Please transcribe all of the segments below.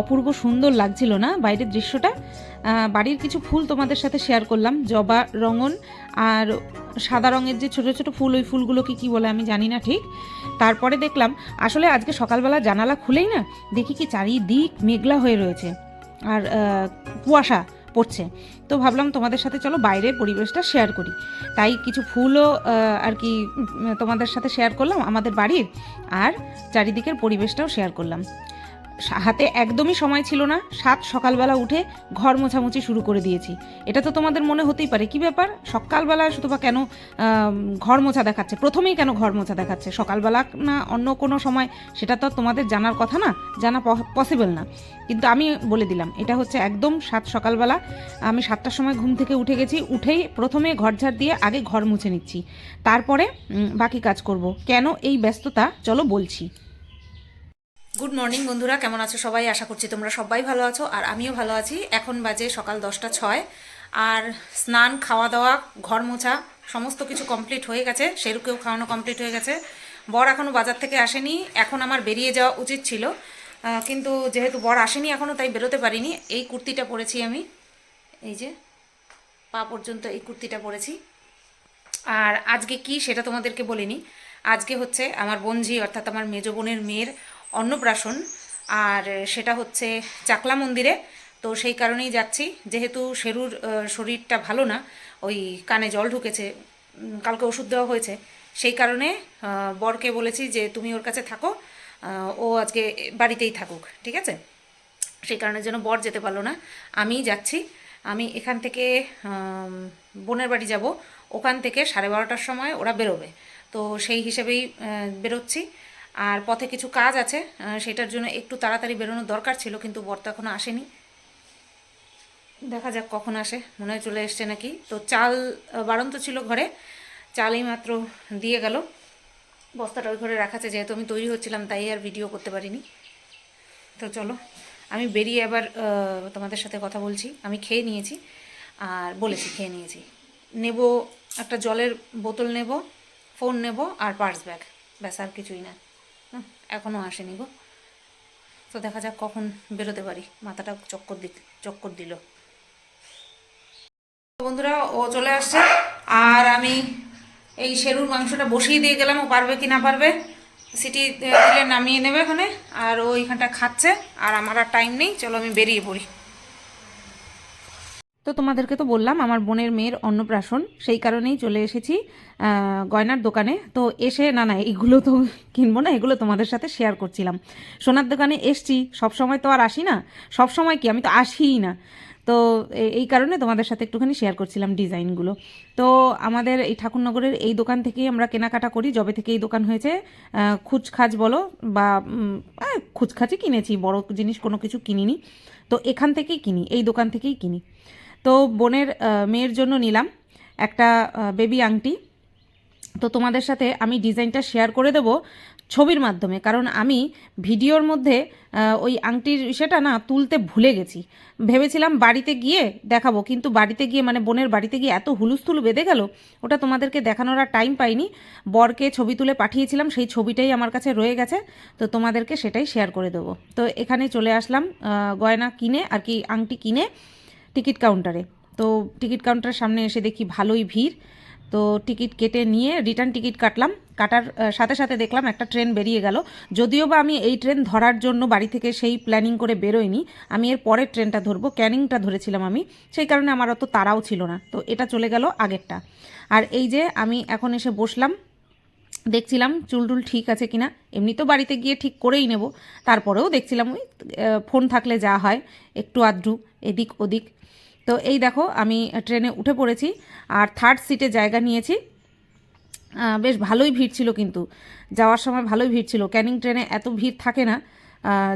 অপূর্ব সুন্দর লাগছিল না বাইরের দৃশ্যটা? বাড়ির কিছু ফুল তোমাদের সাথে শেয়ার করলাম, জবা রঙন আর সাদা রঙের যে ছোট ছোট ফুল, ওই ফুলগুলোকে কি বলে আমি জানি না ঠিক। তারপরে দেখলাম, আসলে আজকে সকালবেলা জানালা খুলেই না, দেখি কি চারিদিক মেঘলা হয়ে রয়েছে আর কুয়াশা পড়ছে। তো ভাবলাম তোমাদের সাথে চলো বাইরের পরিবেশটা শেয়ার করি। তাই কিছু ফুলও আর কি তোমাদের সাথে শেয়ার করলাম, আমাদের বাড়ির আর চারিদিকের পরিবেশটাও শেয়ার করলাম। হাতে একদমই সময় ছিল না। সাত সকালবেলা উঠে ঘর মোছামুছি শুরু করে দিয়েছি। এটা তো তোমাদের মনে হতেই পারে। কি ব্যাপার? সকালবেলা শুধু বা কেন ঘর মোছা দেখাচ্ছে? প্রথমেই কেন ঘর মোছা দেখাচ্ছে? সকালবেলা না অন্য কোনো সময়? সেটা তো তোমাদের জানার কথা না? জানা পসিবল না। কিন্তু আমি বলে দিলাম, এটা হচ্ছে একদম সাত সকালবেলা। আমি সাতটার সময় ঘুম থেকে উঠে গেছি। উঠেই প্রথমে ঘর ঝাড় দিয়ে আগে ঘর মুছে নিচ্ছি। তারপরে বাকি কাজ করব। কেন এই ব্যস্ততা? চলো বলছি। গুড মর্নিং বন্ধুরা। কেমন আছো সবাই? আশা করছি তোমরা সবাই ভালো আছো, আর আমিও ভালো আছি। এখন বাজে সকাল দশটা ছয়, আর স্নান খাওয়া দাওয়া ঘর মোছা সমস্ত কিছু কমপ্লিট হয়ে গেছে। সেরুকেও খাওয়ানো কমপ্লিট হয়ে গেছে। বর এখনও বাজার থেকে আসেনি। এখন আমার বেরিয়ে যাওয়া উচিত ছিল। কিন্তু যেহেতু বর আসেনি এখনও তাই বেরোতে পারিনি। এই কুর্তিটা পরেছি আমি। এই যে, পা পর্যন্ত এই কুর্তিটা পরেছি। আর আজকে কি সেটা তোমাদেরকে বলিনি। আজকে হচ্ছে আমার বোনঝি, অর্থাৎ আমার মেজ বোনের মেয়ের অন্নপ্রাশন, আর সেটা হচ্ছে চাকলা মন্দিরে। তো সেই কারণেই যাচ্ছি। যেহেতু শেরুর শরীরটা ভালো না, ওই কানে জল ঢুকেছে কালকে ওষুধ দেওয়া হয়েছে। সেই কারণে বরকে বলেছি যে তুমি ওর কাছে থাকো ও আজকে বাড়িতেই থাকুক, ঠিক আছে? সেই কারণের জন্য বর যেতে পারল না। আমিই যাচ্ছি। আমি এখান থেকে বোনের বাড়ি যাব। ওখান থেকে সাড়ে বারোটার সময় ওরা বেরোবে। তো সেই হিসেবেই বেরোচ্ছি। আর পথে কিছু কাজ আছে সেটার জন্য একটু তাড়াতাড়ি বেরোনোর দরকার ছিল, কিন্তু বর তো এখনও আসেনি। দেখা যাক কখন আসে, মনে হয় চলে এসছে নাকি। তো চাল বাড়ন্ত ছিল ঘরে, চালই মাত্র দিয়ে গেল। বস্তাটা ওই ঘরে রাখা আছে, যেহেতু আমি তৈরি হচ্ছিলাম, তাই আর ভিডিও করতে পারিনি। তো চলো, আমি বেরিয়ে আবার তোমাদের সাথে কথা বলছি। আমি খেয়ে নিয়েছি, আর বলেছি খেয়ে নিয়েছি। নেব, একটা জলের বোতল নেব ফোন নেব, আর পার্স ব্যাগ ব্যাস, আর কিছুই না। এখনও আসেনি গো। তো দেখা যাক কখন বেরোতে পারি। মাথাটা চক্কর দি চক্কর দিল। বন্ধুরা, ও চলে আসছে। আর আমি এই শেরুর মাংসটা বসিয়ে দিয়ে গেলাম। ও পারবে কি না পারবে, সিটি দিলে নামিয়ে নেবে ওখানে। আর ও এখানটা খাচ্ছে। আর আমার আর টাইম নেই। চলো আমি বেরিয়ে পড়ি। তো তোমাদেরকে তো বললাম আমার বোনের মেয়ের অন্নপ্রাশন সেই কারণেই চলে এসেছি গয়নার দোকানে। তো এসে না না এগুলো তো কিনবো না এগুলো তোমাদের সাথে শেয়ার করছিলাম। সোনার দোকানে এসছি সব সময় তো আর আসি না। সব সময় কি আমি তো আসিই না। তো এই কারণে তোমাদের সাথে একটুখানি শেয়ার করছিলাম ডিজাইনগুলো। তো আমাদের এই ঠাকুরনগরের এই দোকান থেকেই আমরা কেনাকাটা করি যবে থেকে এই দোকান হয়েছে আহ, খুচখাচ বলো বা খুচখাচই কিনেছি বড় জিনিস কোনো কিছু কিনিনি। তো এখান থেকেই কিনি এই দোকান থেকেই কিনি। তো বোনের মেয়ের জন্য নিলাম একটা বেবি আংটি। তো তোমাদের সাথে আমি ডিজাইনটা শেয়ার করে দেব ছবির মাধ্যমে, কারণ আমি ভিডিওর মধ্যে ওই আংটির সেটা না তুলতে ভুলে গেছি। ভেবেছিলাম বাড়িতে গিয়ে দেখাবো, কিন্তু বাড়িতে গিয়ে মানে বোনের বাড়িতে গিয়ে এত হুলুস্থুল বেঁধে গেল, ওটা তোমাদেরকে দেখানোর আর টাইম পাইনি। বরকে ছবি তুলে পাঠিয়েছিলাম, সেই ছবিটাই আমার কাছে রয়ে গেছে, তো তোমাদেরকে সেটাই শেয়ার করে দেবো। তো এখানে চলে আসলাম গয়না কিনে, আর কি আংটি কিনে টিকিট কাউন্টারে। তো টিকিট কাউন্টারের সামনে এসে দেখি ভালোই ভিড়। তো টিকিট কেটে নিয়ে রিটার্ন টিকিট কাটলাম। কাটার সাথে সাথে দেখলাম একটা ট্রেন বেরিয়ে গেল। যদিও বা আমি এই ট্রেন ধরার জন্য বাড়ি থেকে সেই প্ল্যানিং করে বেরোইনি, আমি এর পরের ট্রেনটা ধরবো, ক্যানিংটা ধরেছিলাম আমি। সেই কারণে আমার অত তাড়াও ছিল না। তো এটা চলে গেল আগেরটা। আর এই যে আমি এখন এসে বসলাম, দেখছিলাম চুলটুল ঠিক আছে কিনা। এমনি তো বাড়িতে গিয়ে ঠিক করেই নেব। তারপরেও দেখছিলাম, ওই ফোন থাকলে যা হয়, একটু আধটু, এদিক ওদিক। তো এই দেখো, আমি ট্রেনে উঠে পড়েছি আর থার্ড সিটে জায়গা নিয়েছি। বেশ ভালোই ভিড় ছিল কিন্তু। যাওয়ার সময় ভালোই ভিড় ছিল। ক্যানিং ট্রেনে এত ভিড় থাকে না।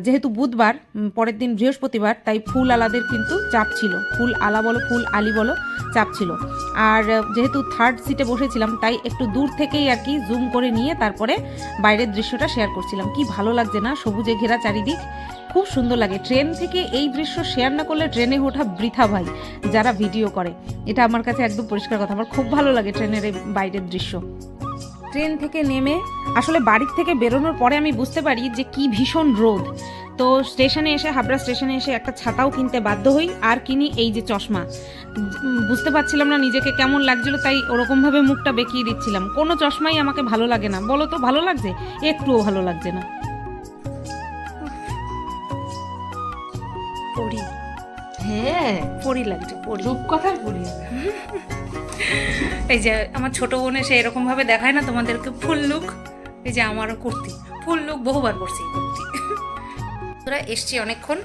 যেহেতু বুধবার পরের দিন বৃহস্পতিবার, তাই ফুল আলাদের কিন্তু চাপ ছিল। ফুল আলা বলো, ফুল আলি বলো, চাপ ছিল। আর যেহেতু থার্ড সিটে বসেছিলাম, তাই একটু দূর থেকেই আর কি জুম করে নিয়ে তারপরে বাইরের দৃশ্যটা শেয়ার করছিলাম। কি ভালো লাগছে না? সবুজে ঘেরা চারিদিক। খুব সুন্দর লাগে। ট্রেন থেকে এই দৃশ্য শেয়ার না করলে ট্রেনে ওঠা বৃথা ভাই, যারা ভিডিও করে। এটা আমার কাছে একদম পরিষ্কার কথা। আমার খুব ভালো লাগে ট্রেনের এই বাইরের দৃশ্য। ট্রেন থেকে নেমে, আসলে বাড়ির থেকে বেরোনোর পরে আমি বুঝতে পারি যে কি ভীষণ রোদ। তো স্টেশনে এসে, হাবড়া স্টেশনে এসে একটা ছাতাও কিনতে বাধ্য হই, আর কিনি এই যে চশমা। বুঝতে পারছিলাম না নিজেকে কেমন লাগছিল, তাই ওরকমভাবে মুখটা বেঁকিয়ে দিচ্ছিলাম। কোনো চশমাই আমাকে ভালো লাগে না। বলো তো, ভালো লাগছে? একটুও ভালো লাগছে না। হ্যাঁ পড়ি লাগছে রূপকথার পড়ি এই যে আমার ছোট বোন এসে এরকম ভাবে দেখায় না তোমাদেরকে ফুল লুক। এই যে আমারও কুর্তি। ফুল লুক বহুবার পরছি কুর্তি। তোরা এসছি অনেকক্ষণ।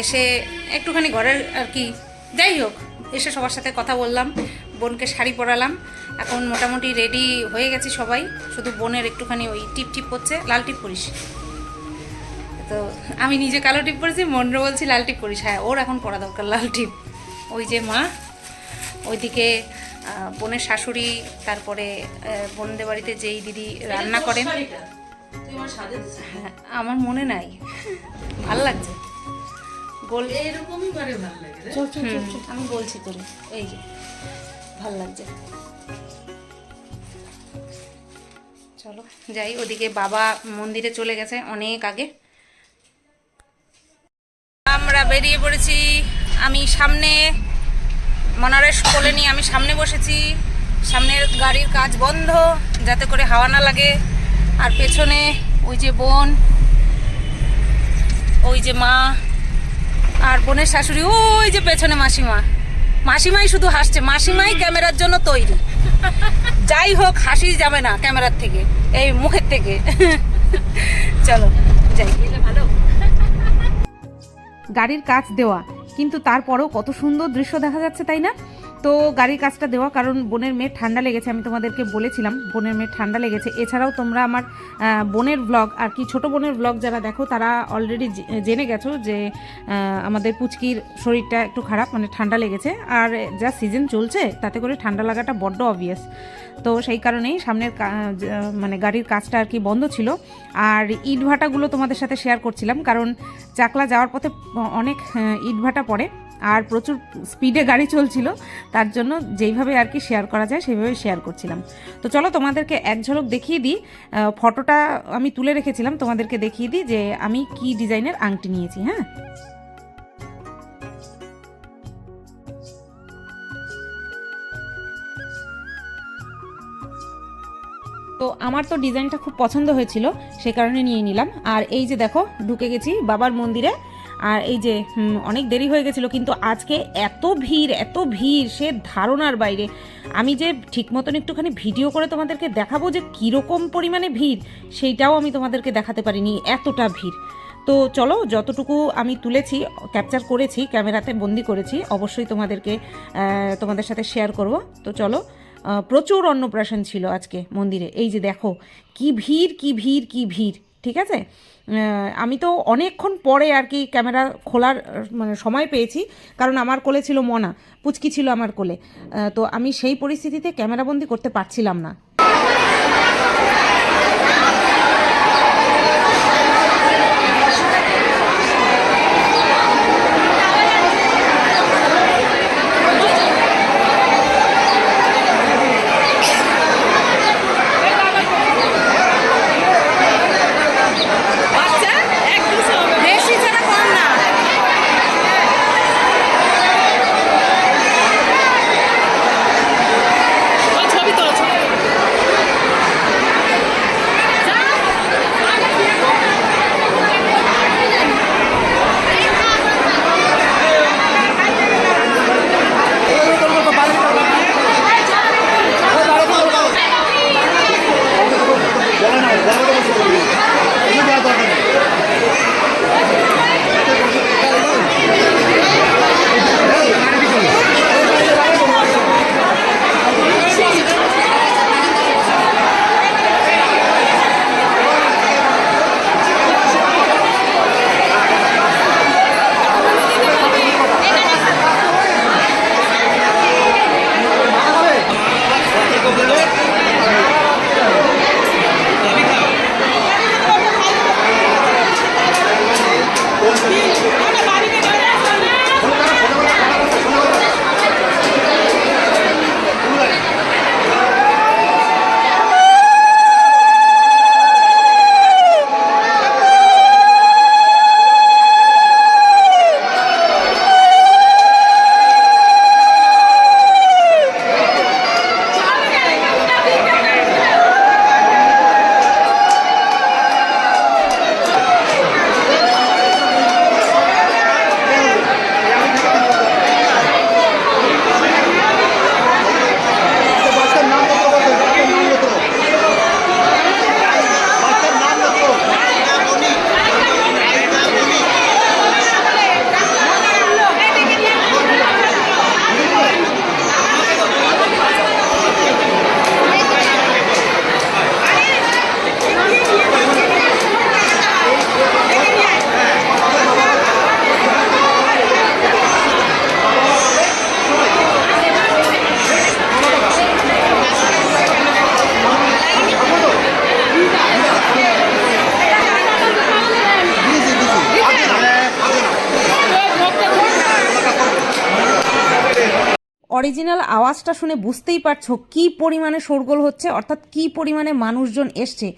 এসে একটুখানি ঘরের আর কি যাই হোক এসে সবার সাথে কথা বললাম বোনকে শাড়ি পরালাম। এখন মোটামুটি রেডি হয়ে গেছি সবাই। শুধু বোনের একটুখানি ওই টিপ টিপ করছে লাল টিপ পরিস। তো আমি নিজে কালো টিপ পরেছি মন্ড্র বলছি লাল টিপ পরিস। হ্যাঁ ওর এখন পরা দরকার লাল টিপ। ওই যে মা ওইদিকে বোনের শাশুড়ি তারপরে বোনদের বাড়িতে যেই দিদি রান্না করেন। হ্যাঁ, আমার মনে নাই। ভালো লাগছে। গোল। এরকমই ভালো লাগে হুম, আমি বলছি তোরে এই যে ভালো লাগছে। চলো যাই ওদিকে বাবা মন্দিরে চলে গেছে অনেক আগে। আমরা বেরিয়ে পড়েছি। আমি সামনে মনারেশ কোলে নিয়ে আমি সামনে বসেছি। সামনের গাড়ির কাজ বন্ধ যাতে করে হাওয়া না লাগে। আর পেছনে ওই যে বোন ওই যে মা আর বোনের শাশুড়ি ওই যে পেছনে মাসিমা। মাসিমাই শুধু হাসছে মাসিমাই ক্যামেরার জন্য তৈরি। যাই হোক হাসি যাবে না ক্যামেরার থেকে এই মুখের থেকে। চলো যাই। ভালো। গাড়ির কাজ দেওয়া। কিন্তু তারপরও কত সুন্দর দৃশ্য দেখা যাচ্ছে তাই না? তো গাড়ির কাজটা দেওয়া, কারণ বোনের মেয়ে ঠান্ডা লেগেছে, আমি তোমাদেরকে বলেছিলাম, বোনের মেয়ে ঠান্ডা লেগেছে। এছাড়াও তোমরা আমার বোনের ব্লগ আর কি ছোট বোনের ব্লগ যারা দেখো, তারা অলরেডি জেনে গেছো যে আমাদের পুচকির শরীরটা একটু খারাপ মানে ঠান্ডা লেগেছে, আর যা সিজন চলছে, তাতে করে ঠান্ডা লাগাটা বড্ড অবভিয়াস তো সেই কারণেই সামনের মানে গাড়ির কাজটা আর কি বন্ধ ছিল। আর ইট ভাটাগুলো তোমাদের সাথে শেয়ার করছিলাম, কারণ চাকলা যাওয়ার পথে অনেক ইটভাটা পড়ে। আর প্রচুর স্পিডে গাড়ি চলছিল, তার জন্য যেইভাবে আর কি শেয়ার করা যায় সেইভাবে শেয়ার করছিলাম। তো চলো তোমাদেরকে এক ঝলক দেখিয়ে দিই ফটোটা আমি তুলে রেখেছিলাম, তোমাদেরকে দেখিয়ে দিই যে আমি কি ডিজাইনের আংটি নিয়েছি হ্যাঁ? তো আমার তো ডিজাইনটা খুব পছন্দ হয়েছিল, সে কারণে নিয়ে নিলাম। আর এই যে দেখো, ঢুকে গেছি বাবার মন্দিরে আর এই যে অনেক দেরি হয়ে গেছিল, কিন্তু আজকে এত ভিড় এত ভিড়, সে ধারণার বাইরে। আমি যে ঠিক মতন একটুখানি ভিডিও করে তোমাদেরকে দেখাবো যে কীরকম পরিমাণে ভিড়, সেইটাও আমি তোমাদেরকে দেখাতে পারিনি, এতটা ভিড়। তো চলো, যতটুকু আমি তুলেছি, ক্যাপচার করেছি, ক্যামেরাতে বন্দি করেছি, অবশ্যই তোমাদেরকে তোমাদের সাথে শেয়ার করব। তো চলো প্রচুর অন্নপ্রাশন ছিল আজকে মন্দিরে। এই যে দেখো, কি ভিড় কি ভিড় কি ভিড়, ঠিক আছে? আমি তো অনেকক্ষণ পরে আর কি ক্যামেরা খোলার মানে সময় পেয়েছি, কারণ আমার কোলে ছিল মনা, পুচকি ছিল আমার কোলে। তো আমি সেই পরিস্থিতিতে ক্যামেরাবন্দি করতে পারছিলাম না। অরিজিনাল আওয়াজটা শুনে বুঝতেই পারছ কি পরিমাণে শোরগোল হচ্ছে, অর্থাৎ কি পরিমাণে মানুষজন এসছে।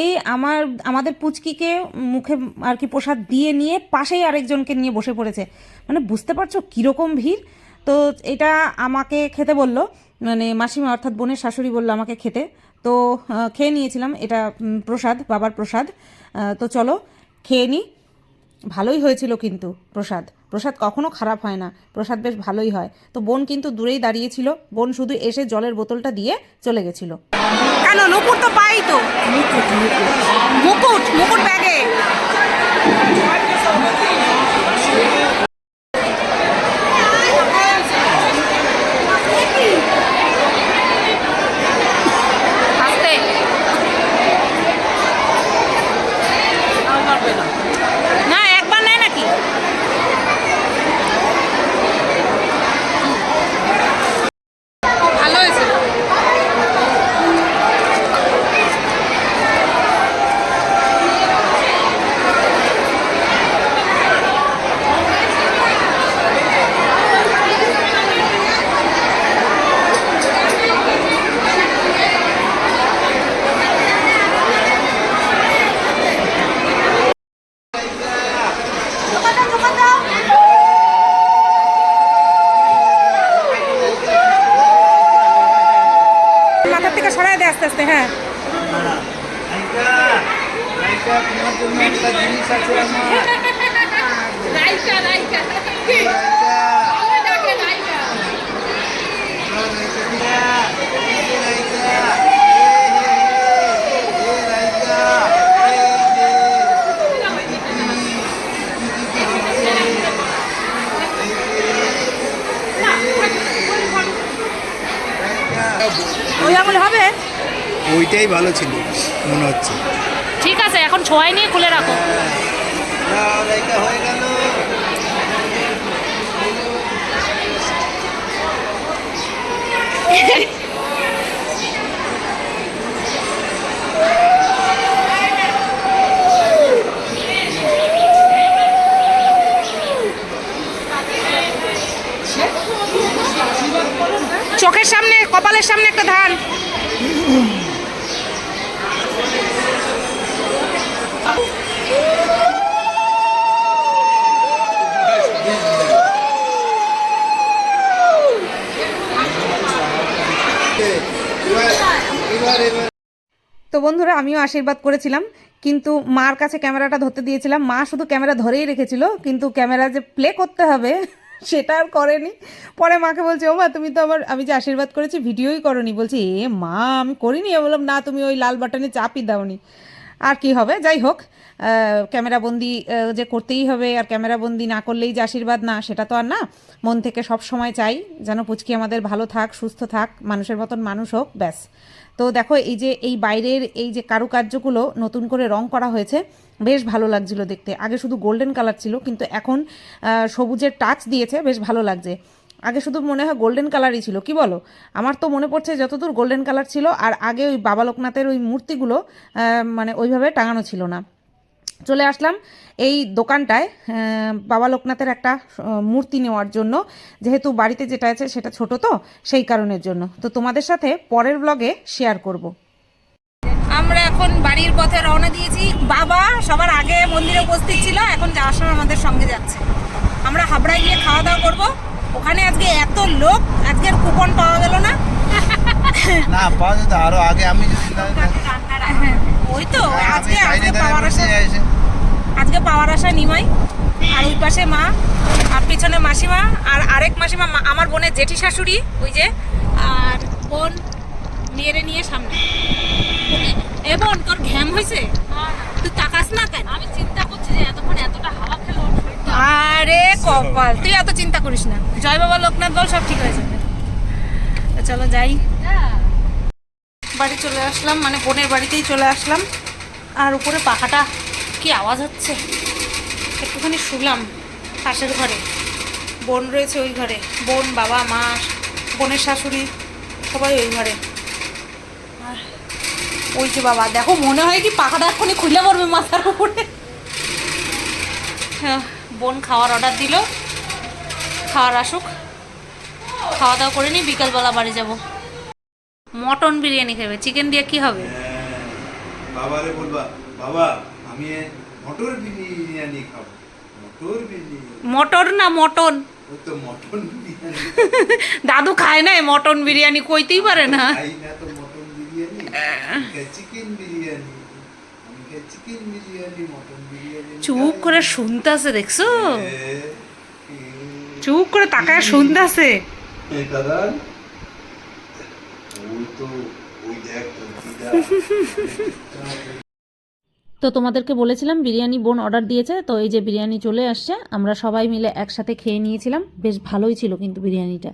এই আমার, আমাদের পুচকিকে মুখে আর কি প্রসাদ দিয়ে নিয়ে পাশেই আরেকজনকে নিয়ে বসে পড়েছে। মানে বুঝতে পারছ কীরকম ভিড়? তো এটা আমাকে খেতে বলল মানে মাসিমা অর্থাৎ বোনের শাশুড়ি বলল আমাকে খেতে। তো খেয়ে নিয়েছিলাম এটা প্রসাদ, বাবার প্রসাদ। তো চলো, খেয়ে নিই ভালোই হয়েছিল কিন্তু প্রসাদ। প্রসাদ কখনো খারাপ হয় না। প্রসাদ বেশ ভালোই হয়। তো বোন কিন্তু দূরেই দাঁড়িয়েছিল। বোন শুধু এসে জলের বোতলটা দিয়ে চলে গেছিল। কেন? নুপুর তো পাই তো। মুকুট মুকুট ব্যাগে। ওইটাই ভালো ছিল মনে হচ্ছে। ঠিক আছে এখন ছোঁয়াই নিয়ে খুলে রাখো। হয়ে গেল। চোখের সামনে কপালের সামনে একটা ধান এবার এবার এবার তো বন্ধুরা, আমিও আশীর্বাদ করেছিলাম, কিন্তু মার কাছে ক্যামেরাটা ধরতে দিয়েছিলাম। মা শুধু ক্যামেরা ধরেই রেখেছিল, কিন্তু ক্যামেরা যে প্লে করতে হবে, সেটা আর করেনি। পরে মাকে বলছে ও মা তুমি তো আমার, আমি যে আশীর্বাদ করেছি, ভিডিওই করনি। বলছি, এ মা, আমি করিনি? বললাম, না, তুমি ওই লাল বাটনে চাপই দাওনি। আর কি হবে? যাই হোক ক্যামেরাবন্দি যে করতেই হবে, আর ক্যামেরাবন্দি না করলেই যে আশীর্বাদ, না, সেটা তো আর না। মন থেকে সব সময় চাই যেন পুচকি আমাদের ভালো থাক, সুস্থ থাক, মানুষের মতন মানুষ হোক, ব্যাস। তো দেখো, এই যে, এই বাইরের এই যে কারুকার্যগুলো নতুন করে রং করা হয়েছে, বেশ ভালো লাগছিল দেখতে। আগে শুধু গোল্ডেন কালার ছিল, কিন্তু এখন সবুজের টাচ দিয়েছে, বেশ ভালো লাগছে। আগে শুধু মনে হয় গোল্ডেন কালারই ছিল, কি বলো? আমার তো মনে পড়ছে যতদূর গোল্ডেন কালার ছিল, আর আগে ওই বাবা লোকনাথের ওই মূর্তিগুলো মানে ওইভাবে টাঙানো ছিল না। চলে আসলাম এই দোকানটায়। বাবা লোকনাথের একটা মূর্তি নেওয়ার জন্য। যেহেতু বাড়িতে যেটা আছে সেটা ছোট তো সেই কারণের জন্য। তো তোমাদের সাথে পরের ব্লগে শেয়ার করব। আমরা এখন বাড়ির পথে রওনা দিয়েছি। বাবা সবার আগে মন্দিরে উপস্থিত ছিল এখন যাওয়ার সময় আমাদের সঙ্গে যাচ্ছে। আমরা হাবড়ায় গিয়ে খাওয়া দাওয়া করব। ওখানে আজকে এত লোক আজকের কুপন পাওয়া গেল না। না পাওয়া যেত আরও আগে। আমি যদি হ্যাঁ, ওই তো আজকে আজকে পাওয়ার আশা আজকে পাওয়ার আশা নিমাই আর ওই পাশে মা আর পিছনে মাসিমা আর আরেক মাসিমা মা- আমার বোনের জেঠি শাশুড়ি ওই যে আর বোন মেয়েরে নিয়ে সামনে। এ বোন তোর ঘ্যাম হয়েছে তুই তাকাস না কেন? আমি চিন্তা করছি যে এতক্ষণ এতটা হাওয়া খেলো আরে কপাল তুই এত চিন্তা করিস না। জয় বাবা লোকনাথ বল সব ঠিক হয়ে যাবে। চলো যাই। বাড়ি চলে আসলাম মানে বোনের বাড়িতেই চলে আসলাম। আর উপরে পাখাটা কি আওয়াজ হচ্ছে? একটুখানি শুলাম পাশের ঘরে। বোন রয়েছে ওই ঘরে। বোন বাবা মা বোনের শাশুড়ি সবাই ওই ঘরে। আর ওই যে বাবা দেখো মনে হয় কি পাখাটা এখনই খুলে পড়বে মাথার উপরে। হ্যাঁ, বোন খাওয়ার অর্ডার দিল। খাওয়ার আসুক। খাওয়া দাওয়া করে নিই বিকালবেলা বাড়ি যাব। মটন বিরিয়ানি খাবে। চিকেন দিয়ে কি হবে? হ্যাঁ, বাবারে বলবা বাবা আমি মটর বিরিয়ানি খাব। মটর বিরিয়ানি? মটর না মটন? তো মটন বিরিয়ানি। দাদু খায় না মটন বিরিয়ানি কইতেই পারে না। খাই না তো mutton biryani? Chicken biryani? Chicken biryani mutton biryani চুপ করে শুনতেছে দেখছ? হ্যাঁ, চুপ করে তাকায় শুনতেছে। এই দাদা তো ওই দেখ তো তোমাদেরকে বলেছিলাম বিরিয়ানি বোন অর্ডার দিয়েছে তো এই যে বিরিয়ানি চলে আসছে আমরা সবাই মিলে একসাথে খেয়ে নিয়েছিলাম। বেশ ভালোই ছিল কিন্তু বিরিয়ানিটা।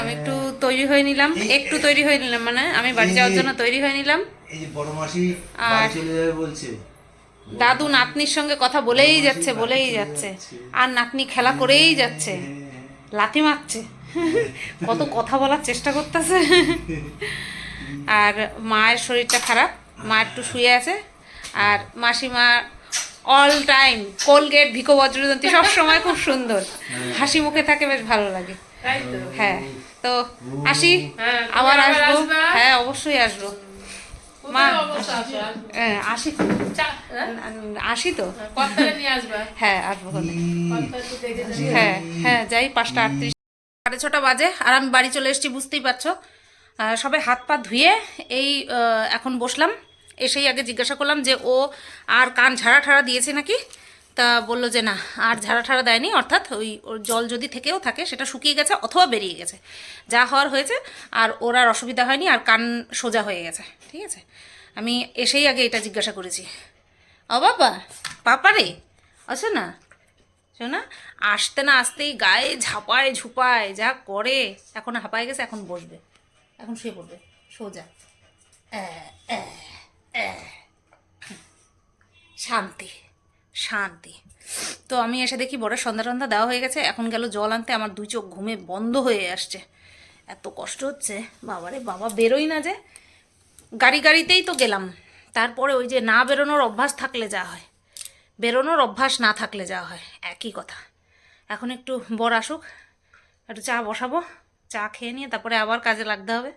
আমি একটু তৈরি হয়ে নিলাম। একটু তৈরি হয়ে নিলাম মানে আমি বাড়ি যাওয়ার জন্য তৈরি হয়ে নিলাম। এই যে বড় মাসি আর- বাড়ি চলে যাবে বলছে। দাদু নাতনির সঙ্গে কথা বলেই যাচ্ছে বলেই যাচ্ছে। আর নাতনি খেলা করেই যাচ্ছে। লাথি মারছে। কত কথা বলার চেষ্টা করতেছে। আর মায়ের শরীরটা খারাপ মা একটু শুয়ে আছে। আর মাসিমা all time Colgate Vicco Vajradanti সব সময় খুব সুন্দর। হাসি মুখে থাকে বেশ ভালো লাগে। হ্যাঁ তো আসি হ্যাঁ, আবার আসব। হ্যাঁ অবশ্যই আসব। মা? হ্যাঁ, আসি। তো চা- হ্যাঁ? আসি তো। হ্যাঁ আসব। হ্যাঁ হ্যাঁ যাই পাঁচটা আটত্রিশ। সাড়ে ছটা বাজে আর আমি বাড়ি চলে এসেছি, বুঝতেই পারছ। সবাই হাত পা ধুয়ে এই এখন বসলাম। এসেই আগে জিজ্ঞাসা করলাম যে ও আর কান ঝাড়া ঠাড়া দিয়েছে নাকি? তা বলল যে না, আর ঝাড়া ঠাড়া দেয়নি, অর্থাৎ ওই, ওর জল যদি থেকেও থাকে সেটা শুকিয়ে গেছে অথবা বেরিয়ে গেছে। যা হওয়ার হয়েছে, আর ওর আর অসুবিধা হয়নি, আর কান সোজা হয়ে গেছে, ঠিক আছে? আমি এসেই আগে এটা জিজ্ঞাসা করেছি। ও বাবা পাপা রে আছো না। শোনা আসতে না আসতেই গায়ে ঝাপায় ঝুপায় যা করে, এখন হাঁপায় গেছে, এখন বসবে। এখন শুয়ে পড়বে, সোজা। শান্তি শান্তি। তো আমি এসে দেখি বড় সন্ধ্যা টন্ধা দেওয়া হয়ে গেছে, এখন গেল জল আনতে, আমার দুই চোখ ঘুমে বন্ধ হয়ে আসছে। এত কষ্ট হচ্ছে, বাবারে বাবা, বেরোই না যে। গাড়ি গাড়িতেই তো গেলাম, তারপরে ওই যে না বেরোনোর অভ্যাস থাকলে যা হয়। বেরোনোর অভ্যাস না থাকলে যা হয়। একই কথা। এখন একটু বর আসুক, একটু চা বসাবো, চা খেয়ে নিয়ে তারপরে আবার কাজে লাগতে হবে।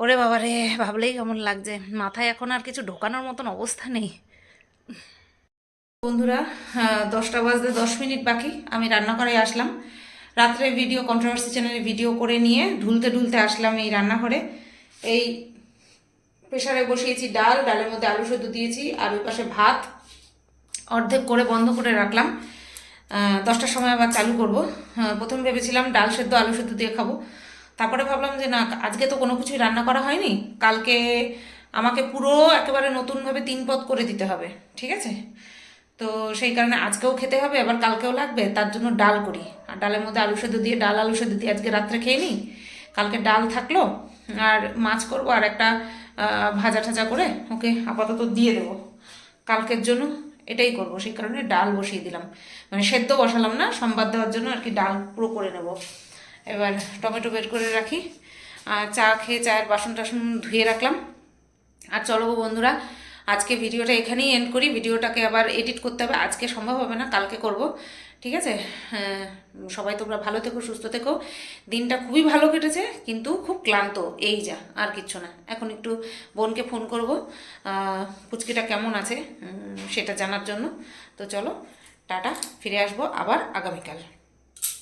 ওরে বাবা রে, ভাবলেই কেমন লাগছে। মাথায় এখন আর কিছু ঢোকানোর মতন অবস্থা নেই। বন্ধুরা দশটা বাজতে দশ মিনিট বাকি। আমি রান্না করে আসলাম। রাত্রে ভিডিও কন্ট্রোভার্সি চ্যানেলে ভিডিও করে নিয়ে ঢুলতে ঢুলতে আসলাম এই রান্নাঘরে। এই প্রেশারে বসিয়েছি ডাল, ডালের মধ্যে আলু সেদ্ধ দিয়েছি, আর ওই পাশে ভাত। অর্ধেক করে বন্ধ করে রাখলাম। দশটার সময় আবার চালু করব। প্রথম ভেবেছিলাম ডাল সেদ্ধ, আলু সেদ্ধ দিয়ে খাব। তারপরে ভাবলাম যে না, আজকে তো কোনো কিছুই রান্না করা হয়নি। কালকে আমাকে পুরো একেবারে নতুনভাবে তিন পদ করে দিতে হবে, ঠিক আছে? তো সেই কারণে আজকেও খেতে হবে, আবার কালকেও লাগবে। তার জন্য ডাল করি। আর ডালের মধ্যে আলু সেদ্ধ দিয়ে, ডাল আলু সেদ্ধ দিয়ে আজকে রাত্রে খেয়ে নিই। কালকে ডাল থাকল, আর মাছ করব আর একটা ভাজা ঠাজা করে ওকে আপাতত দিয়ে দেবো। কালকের জন্য এটাই করব। সেই কারণে ডাল বসিয়ে দিলাম। মানে সেদ্ধ বসালাম না, সম্বাদ দেওয়ার জন্য আর কি ডাল পুরো করে নেব। এবার টমেটো বের করে রাখি। আর চা খেয়ে, চায়ের বাসন টাসন ধুয়ে রাখলাম। আর চলো বন্ধুরা আজকে ভিডিওটা এখানেই এন্ড করি। ভিডিওটাকে আবার এডিট করতে হবে। আজকে সম্ভব হবে না কালকে করব। ঠিক আছে? হ্যাঁ, সবাই তোমরা ভালো থেকো সুস্থ থেকো। দিনটা খুবই ভালো কেটেছে কিন্তু খুব ক্লান্ত। এই যা আর কিচ্ছু না। এখন একটু বোনকে ফোন করব। পুচকিটা কেমন আছে সেটা জানার জন্য। তো চলো টাটা ফিরে আসব আবার আগামীকাল।